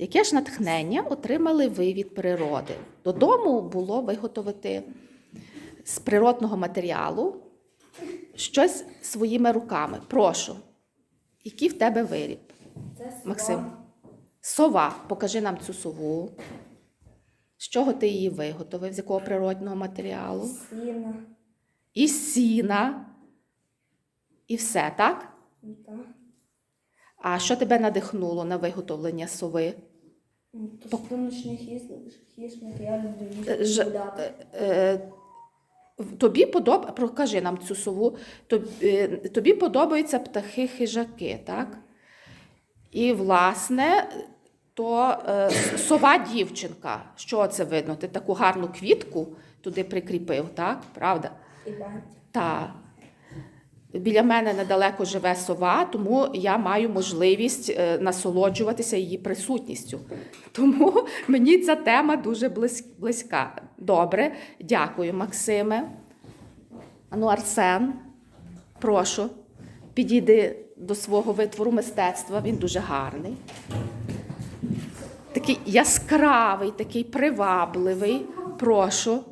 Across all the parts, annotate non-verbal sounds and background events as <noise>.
Яке ж натхнення отримали ви від природи? Додому було виготовити з природного матеріалу щось своїми руками. Прошу. Який в тебе виріб? Це сова. Максим. Сова. Покажи нам цю сову. З чого ти її виготовив? З якого природного матеріалу? Сіна. І сіна. І все, так? Ну, та. А що тебе надихнуло на виготовлення сови? Ну, То сонячний хищник, я люблю Е, ж- гуляти. Е, Тобі подоб... Покажи нам цю сову. Тоб- е, Тобі подобаються птахи-хижаки, так? І, власне, то е, сова дівчинка. Що це видно? Ти таку гарну квітку туди прикріпив, так? Правда? І. Так. Біля мене недалеко живе сова, тому я маю можливість е, насолоджуватися її присутністю. Тому <laughs> мені ця тема дуже близька. Добре, дякую, Максиме. Ану, Арсен, прошу, підійди до свого витвору мистецтва, він дуже гарний. Такий яскравий, такий привабливий. Прошу.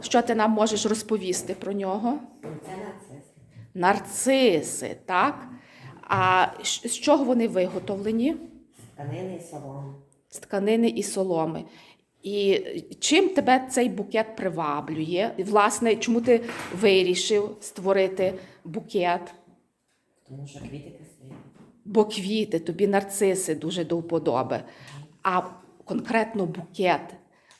Що ти нам можеш розповісти про нього? Це. Нарциси, так? А з чого вони виготовлені? Тканини і соломи. З тканини і соломи. І чим тебе цей букет приваблює? І, власне, чому ти вирішив створити букет? Тому що квіти красиві. Бо квіти, тобі нарциси дуже до вподоби. А конкретно букет.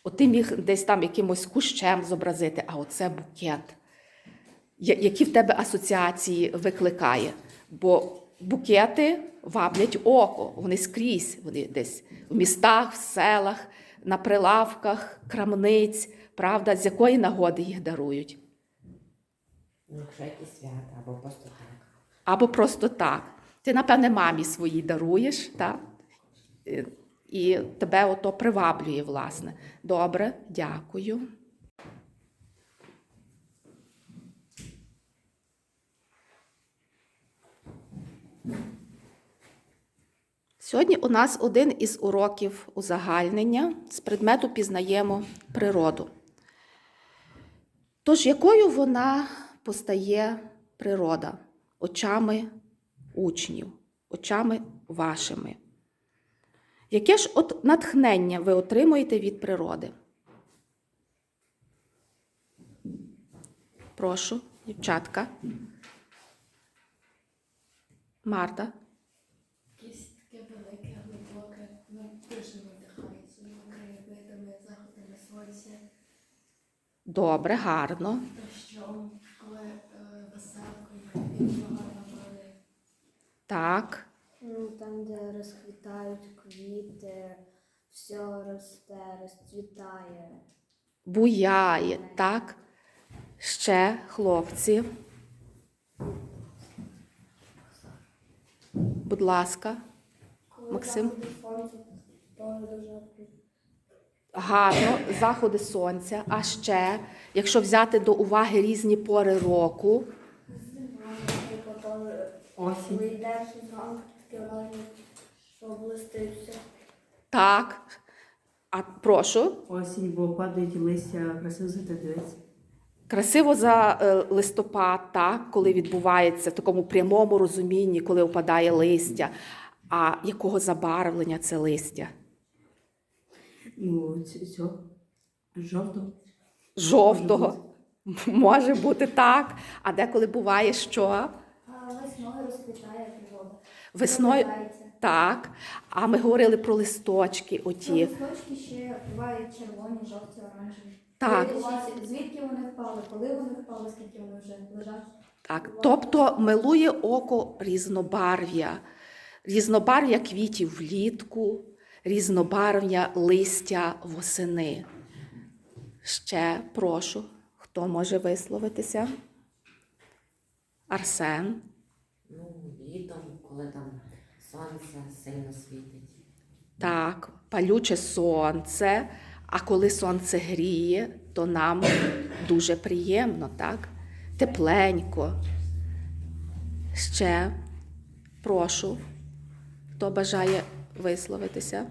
От ти міг десь там якимось кущем зобразити, а оце букет. Які в тебе асоціації викликає? Бо букети ваблять око, вони скрізь, вони десь в містах, в селах, на прилавках, крамниць, правда, з якої нагоди їх дарують. Ну, якщо якісь свята або просто так. Або просто так. Ти, напевне, мамі своїй даруєш, так? І тебе ото приваблює, власне. Добре, дякую. Сьогодні у нас один із уроків узагальнення з предмету пізнаємо природу. Тож, якою вона постає природа очами учнів, очами вашими? Яке ж от натхнення ви отримуєте від природи? Прошу, дівчатка. Марта. Дуже надихає своїми краєвидами, заходами сонця, Добре, гарно. дощом, коли е, веселкою, води. Так. Ну, там, де розквітають квіти, все росте, розцвітає. Буяє, так? Ще хлопці. Будь ласка. Коли Максим? заходить сонце, Гарно, заходи сонця. А ще, якщо взяти до уваги різні пори року, Осінь. так. А прошу, Осінь, бо падають листя, красиво дивиться. красиво за е, листопад, так, коли відбувається в такому прямому розумінні, коли опадає листя. А якого забарвлення це листя? Ну, цього жовто. Жовтого. Може бути так. А деколи буває що? Весною розквітає природа. Весною. Так. А ми говорили про листочки Ті оті. листочки ще бувають червоні, жовті, оранжеві. Так. Звідки вони впали, коли вони впали, скільки вони вже лежать. Так, тобто милує око різнобарв'я, різнобарв'я квітів влітку, різнобарв'я листя восени. Ще прошу, хто може висловитися? Арсен. Ну, літом, коли там сонце сильно світить. Так, палюче сонце, а коли сонце гріє, то нам дуже приємно, так? Тепленько. Ще прошу, хто бажає висловитися.